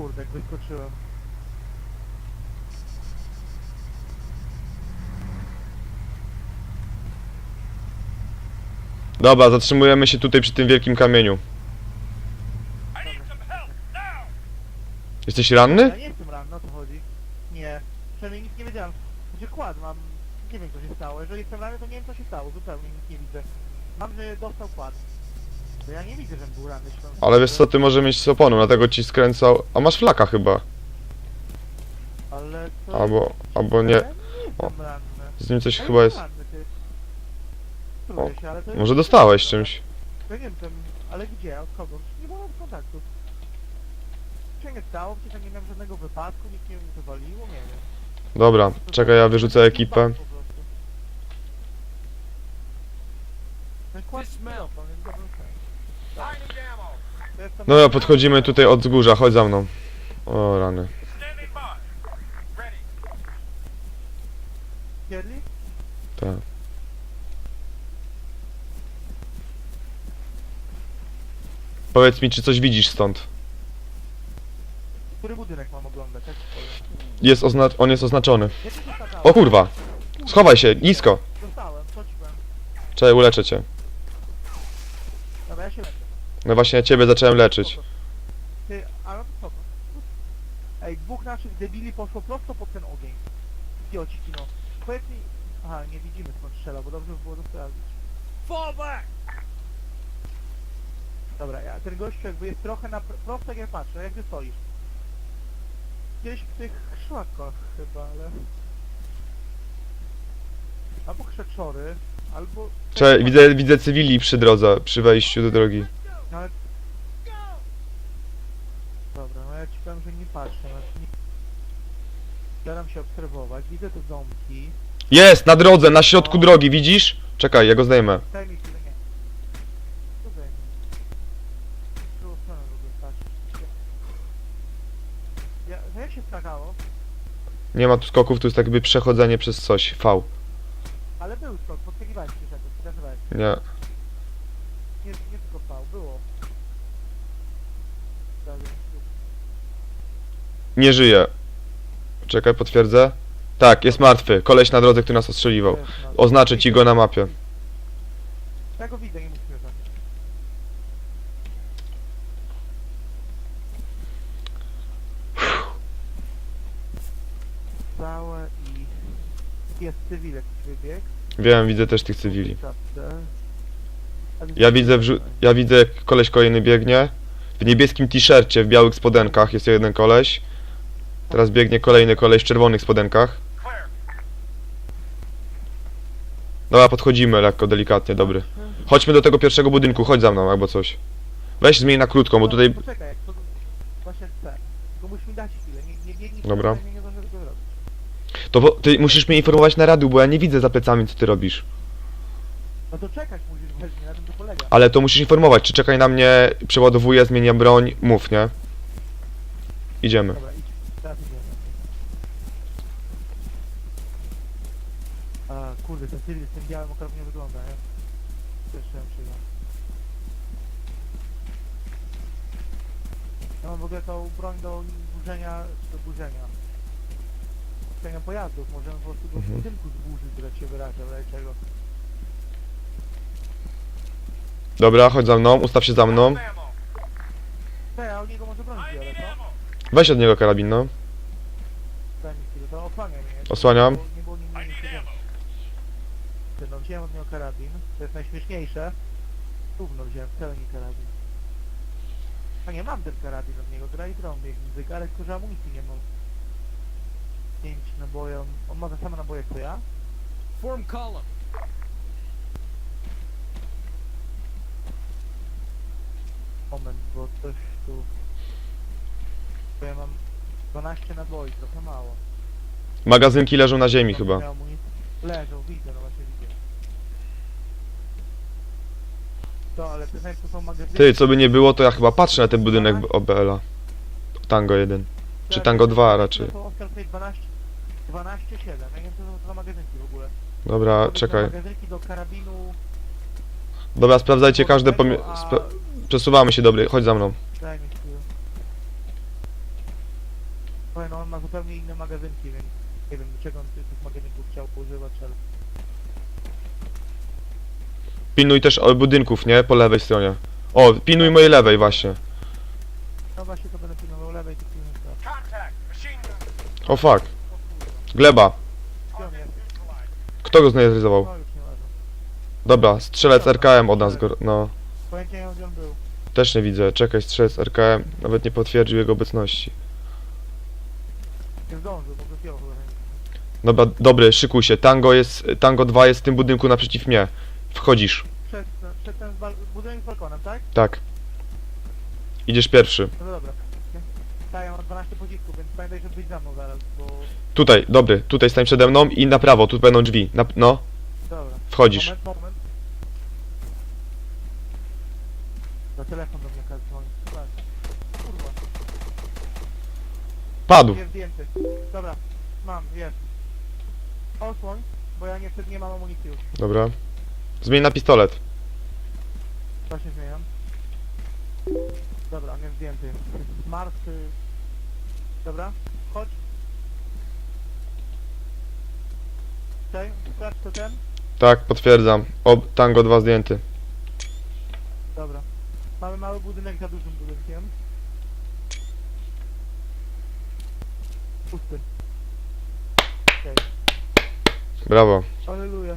kurde, jak wyskoczyłem. Dobra, zatrzymujemy się tutaj przy tym wielkim kamieniu. Jesteś ranny? Ja nie jestem ranny, o co chodzi? Nie. Przynajmniej nic nie wiedziałem. Znaczy kład mam. Nie wiem co się stało. Jeżeli jestem ranny, to nie wiem co się stało. Zupełnie nic nie widzę. Mam, że dostał kład. Ja nie widzę. Ale wiesz co, ty może mieć z oponą, dlatego ci skręcał... A masz flaka chyba. Ale to... Albo, albo nie. Ranny. Z nim coś chyba jest... jest- Może dostałeś czymś. Nie wiem, ale gdzie, od kogo? Nie było kontaktu. Się nie stało? Przecież ja nie miałem żadnego wypadku, nikt nie wywaliło, nie wiem. Dobra, czekaj, ja wyrzucę ekipę. Jest dobrym tam- No ja podchodzimy tutaj od wzgórza, chodź za mną. O rany. Tak. Powiedz mi, czy coś widzisz stąd? Który budynek mam oglądać? Jak ci powiem? Jest ozna- on jest oznaczony. O kurwa! Schowaj się, nisko! Dostałem? Czekaj, uleczę cię. No właśnie, ja ciebie zacząłem leczyć. Ty, to spoko. Ej, dwóch naszych debili poszło prosto pod ten ogień. Idiociki, no. Powiedz mi... Aha, nie widzimy skąd strzela, bo dobrze by było to sprawdzić. Fall back! Dobra, ja, ten gościu jakby jest trochę na... pr- Prosto jak ja patrzę, jak ty stoisz. Gdzieś w tych szlakach chyba, ale... Albo krzaczory, albo... Czekaj, widzę, widzę cywili przy drodze, przy wejściu do drogi. No ale... Dobra, no ja ci powiem, że nie patrzę, znaczy nie... Staram się obserwować, widzę te ząbki. Jest, na drodze, na środku drogi, widzisz? Czekaj, ja go zdejmę. Daj mi chwilę, nie. Zajmie? W którą stronę w ogóle? Ja, no jak się skakało? Nie ma tu skoków, tu jest tak jakby przechodzenie przez coś. V. Ale był skok, podskakiwałeś się czegoś, pokazywałeś. Nie. Nie, nie tylko pał, było. Nie żyje. Czekaj, potwierdzę. Tak, jest martwy. Koleś na drodze, który nas ostrzeliwał. Oznaczę ci go na mapie. Ja go widzę, nie musimy zacząć. Całe i... Jest cywil jakiś wybieg. Wiem, widzę też tych cywili. Czapce. Ja widzę, ja widzę jak koleś kolejny biegnie. W niebieskim t-shircie, w białych spodenkach jest jeden koleś. Teraz biegnie kolejny koleś w czerwonych spodenkach. Dobra, podchodzimy lekko, delikatnie, dobry. Chodźmy do tego pierwszego budynku, chodź za mną albo coś. Weź zmień na krótką, bo tutaj... Poczekaj, to... Właśnie chcę. Tylko musisz mi dać chwilę, nie, nie. Dobra. Nie, nie zdążę tego zrobić. To bo, ty musisz mnie informować na radiu, bo ja nie widzę za plecami co ty robisz. No to czekać musisz właśnie, na tym to polega. Ale to musisz informować, czy czekaj na mnie, przeładowuję, zmieniam broń, mów, nie? Idziemy. Dobra, idź. Teraz idziemy. A, kurde, ten cywil z tym białym okropnie wygląda, nie? Też chciałem przyjść. Ja mam w ogóle tą broń do burzenia, do burzenia. Burzenia pojazdów, możemy po prostu go w Mhm. budynku zburzyć, jak się wyraża, w razie czego. Dobra, chodź za mną, ustaw się za mną. Weź od niego karabin, no. Mi? Osłaniam. Nie było- nim nic No wziąłem od niego karabin, to jest najśmieszniejsze. Równo wziąłem pełni karabin. A nie mam ten karabin od niego, gra i trąb jak ale tylko że amunicji nie mam. 5 naboje, on, on ma te same naboje co ja? Form column. Moment, bo coś tu... Bo ja mam 12 naboi, trochę mało. Magazynki leżą na ziemi chyba. miał. Leżą, widzę, no właśnie widzę. To, ale pytanie, to są magazynki. Ty, co by nie było, to ja chyba patrzę na ten budynek OBL-a. Tango 1. Czy Tango 2 raczej. To Oskar tutaj 12, 12, 7. Ja nie wiem, co to są za magazynki w ogóle. Dobra, To są czekaj. Magazynki do karabinu. Dobra, sprawdzajcie każde a- Spra... Przesuwamy się, dobry, chodź za mną. Daj mi chwilę. ma zupełnie inne magazynki, więc nie wiem do czego on tych tych magazynków chciał używać, ale... Pilnuj też o, budynków, nie? Po lewej stronie. O, pilnuj mojej lewej właśnie. No właśnie to będę pilnował lewej, to pilnuję prawej. O fuck. Gleba. gdzie on jest? Kto go zneutralizował? No już nie ważne. Dobra, strzelec RKM od nas go... No. Pojęcia nie mam gdzie on był. Też nie widzę. Czekaj, strzelec RKM. Nawet nie potwierdził jego obecności. Nie zdążył, bo chyba. Dobra, dobry, szykuj się. Tango jest... Tango 2 jest w tym budynku naprzeciw mnie. Wchodzisz. Przed, przed ten bal- budynek z balkonem, tak? Tak. Idziesz pierwszy. No to dobra. Tak, ja mam 12 pocisków, więc pamiętaj, żeby być za mną zaraz, bo... Tutaj, dobry. Tutaj stań przede mną i na prawo. Tu będą drzwi. Na, no, Dobra. wchodzisz. Moment, moment. Za telefon do mnie każe dzwonić. Kurwa. Padł. Jest zdjęty. Dobra, mam, jest. Osłoń, bo ja niestety nie mam amunicji już. Dobra. Zmień na pistolet. Właśnie zmieniam. Dobra, jest zdjęty. Martwy. Dobra, chodź. Okej, sprawdź to ten. Tak, potwierdzam. O, Tango 2 zdjęty. Dobra. Mamy mały budynek za dużym budynkiem. Pusty. Okej. Brawo. Aleluja.